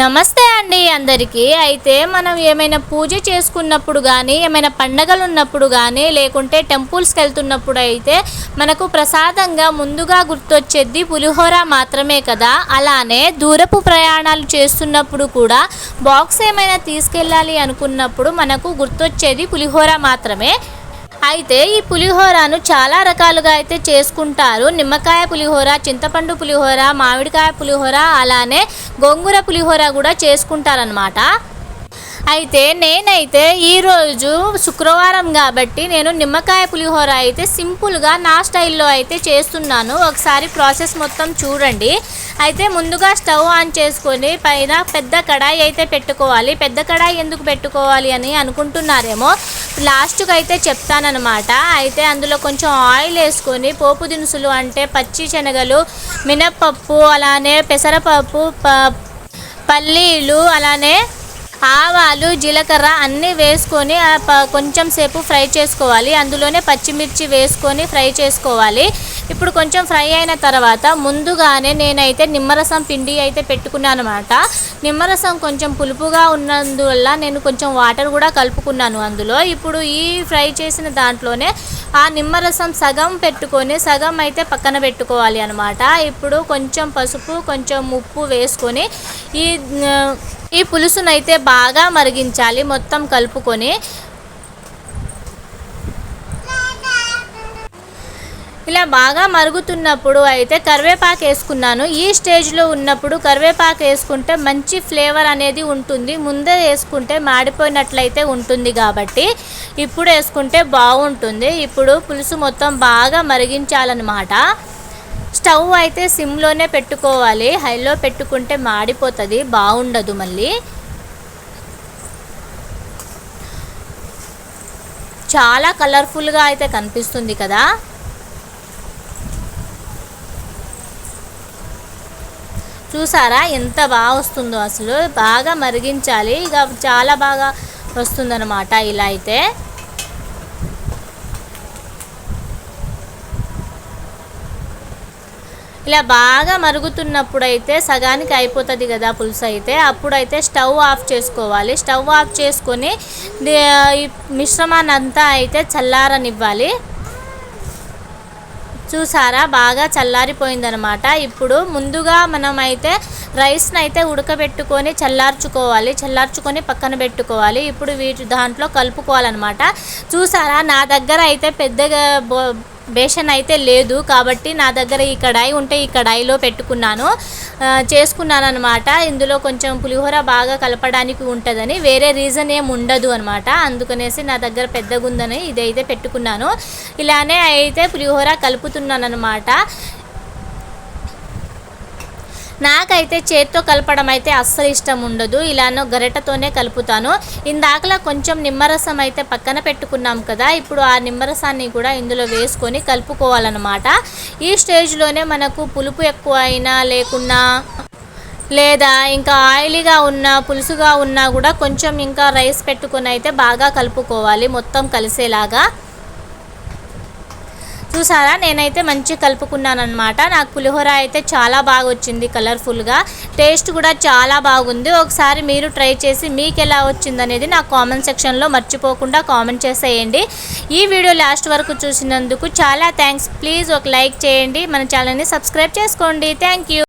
నమస్తే అండి అందరికీ. అయితే మనం ఏమైనా పూజ చేసుకున్నప్పుడు కానీ ఏమైనా పండగలు ఉన్నప్పుడు కానీ లేకుంటే టెంపుల్స్కి వెళ్తున్నప్పుడు అయితే మనకు ప్రసాదంగా ముందుగా గుర్తొచ్చేది పులిహోర మాత్రమే కదా. అలానే దూరపు ప్రయాణాలు చేస్తున్నప్పుడు కూడా బాక్స్ ఏమైనా తీసుకెళ్ళాలి అనుకున్నప్పుడు మనకు గుర్తొచ్చేది పులిహోర మాత్రమే. అయితే ఈ పులిహోరను చాలా రకాలుగా అయితే చేసుకుంటారు. నిమ్మకాయ పులిహోర చింతపండు పులిహోర మామిడికాయ పులిహోర అలానే గోంగూర పులిహోర కూడా చేసుకుంటారనమాట అయితే నేనైతే ఈరోజు శుక్రవారం కాబట్టి నేను నిమ్మకాయ పులిహోర అయితే సింపుల్గా నా స్టైల్లో అయితే చేస్తున్నాను. ఒకసారి ప్రాసెస్ మొత్తం చూడండి. అయితే ముందుగా స్టవ్ ఆన్ చేసుకొని పైన పెద్ద కడాయి అయితే పెట్టుకోవాలి. పెద్ద కడాయి ఎందుకు పెట్టుకోవాలి అని అనుకుంటున్నారేమో లాస్ట్కి అయితే చెప్తానమాట అయితే అందులో కొంచెం ఆయిల్ వేసుకొని పోపు దినుసులు అంటే పచ్చి శనగలు మినప్పప్పు అలానే పెసరపప్పు ప పల్లీలు అలానే ఆవాలు జీలకర్ర అన్నీ వేసుకొని కొంచెం సేపు ఫ్రై చేసుకోవాలి. అందులోనే పచ్చిమిర్చి వేసుకొని ఫ్రై చేసుకోవాలి. ఇప్పుడు కొంచెం ఫ్రై అయిన తర్వాత ముందుగానే నేనైతే నిమ్మరసం పిండి అయితే పెట్టుకున్నాను అనమాట నిమ్మరసం కొంచెం పులుపుగా ఉన్నందువల్ల నేను కొంచెం వాటర్ కూడా కలుపుకున్నాను అందులో. ఇప్పుడు ఈ ఫ్రై చేసిన దాంట్లోనే ఆ నిమ్మరసం సగం పెట్టుకొని సగం అయితే పక్కన పెట్టుకోవాలి అనమాట ఇప్పుడు కొంచెం పసుపు కొంచెం ఉప్పు వేసుకొని ఈ ఈ పులుసునైతే బాగా మరిగించాలి మొత్తం కలుపుకొని. ఇలా బాగా మరుగుతున్నప్పుడు అయితే కరివేపాకు వేసుకున్నాను. ఈ స్టేజ్లో ఉన్నప్పుడు కరివేపాకు వేసుకుంటే మంచి ఫ్లేవర్ అనేది ఉంటుంది. ముందే వేసుకుంటే మాడిపోయినట్లయితే ఉంటుంది కాబట్టి ఇప్పుడు వేసుకుంటే బాగుంటుంది. ఇప్పుడు పులుసు మొత్తం బాగా మరిగించాలన్నమాట. స్టవ్ అయితే సిమ్లోనే పెట్టుకోవాలి. హైలో పెట్టుకుంటే మాడిపోతుంది బాగుండదు మళ్ళీ. చాలా కలర్ఫుల్గా అయితే కనిపిస్తుంది కదా. చూసారా? ఎంత బాగా వస్తుందో అసలు. బాగా మరిగించాలి. ఇక చాలా బాగా వస్తుందన్నమాట ఇలా అయితే. ఇలా బాగా మరుగుతున్నప్పుడు అయితే సగానికి అయిపోతుంది కదా పులుసు అయితే. అప్పుడైతే స్టవ్ ఆఫ్ చేసుకోవాలి. స్టవ్ ఆఫ్ చేసుకొని మిశ్రమాన్ని అంతా అయితే చల్లారనివ్వాలి. చూసారా? బాగా చల్లారిపోయిందనమాట ఇప్పుడు ముందుగా మనం అయితే రైస్ని అయితే ఉడకబెట్టుకొని చల్లార్చుకోవాలి. చల్లార్చుకొని పక్కన పెట్టుకోవాలి. ఇప్పుడు వీటి దాంట్లో కలుపుకోవాలన్నమాట. చూసారా? నా దగ్గర అయితే పెద్దగా బేషన్ అయితే లేదు కాబట్టి నా దగ్గర ఈ కడాయి ఉంటే ఈ కడాయిలో పెట్టుకున్నాను. చేసుకున్నాను అనమాట ఇందులో కొంచెం పులిహోర బాగా కలపడానికి ఉంటుందని. వేరే రీజన్ ఏం ఉండదు అనమాట అందుకనేసి నా దగ్గర పెద్దగా ఉందని ఇదైతే పెట్టుకున్నాను. ఇలానే అయితే పులిహోర కలుపుతున్నాను అనమాట నాకైతే చేత్తో కలపడం అయితే అస్సలు ఇష్టం ఉండదు. ఇలానో గరిటతోనే కలుపుతాను. ఇందాకలా కొంచెం నిమ్మరసం అయితే పక్కన పెట్టుకున్నాం కదా ఇప్పుడు ఆ నిమ్మరసాన్ని కూడా ఇందులో వేసుకొని కలుపుకోవాలన్నమాట. ఈ స్టేజ్లోనే మనకు పులుపు ఎక్కువ అయినా లేకున్నా లేదా ఇంకా ఆయిలీగా ఉన్న పులుసుగా ఉన్నా కూడా కొంచెం ఇంకా రైస్ పెట్టుకొని అయితే బాగా కలుపుకోవాలి మొత్తం కలిసేలాగా. చూసారా? నేనైతే మంచి కలుపుకున్నాను అనమాట నాకు పులిహోర అయితే చాలా బాగా వచ్చింది కలర్ఫుల్గా. టేస్ట్ కూడా చాలా బాగుంది. ఒకసారి మీరు ట్రై చేసి మీకు ఎలా వచ్చింది అనేది నా కామెంట్ సెక్షన్లో మర్చిపోకుండా కామెంట్ చేసేయండి. ఈ వీడియో లాస్ట్ వరకు చూసినందుకు చాలా థ్యాంక్స్ ప్లీజ్ ఒక లైక్ చేయండి. మన ఛానల్ని సబ్స్క్రైబ్ చేసుకోండి. Thank you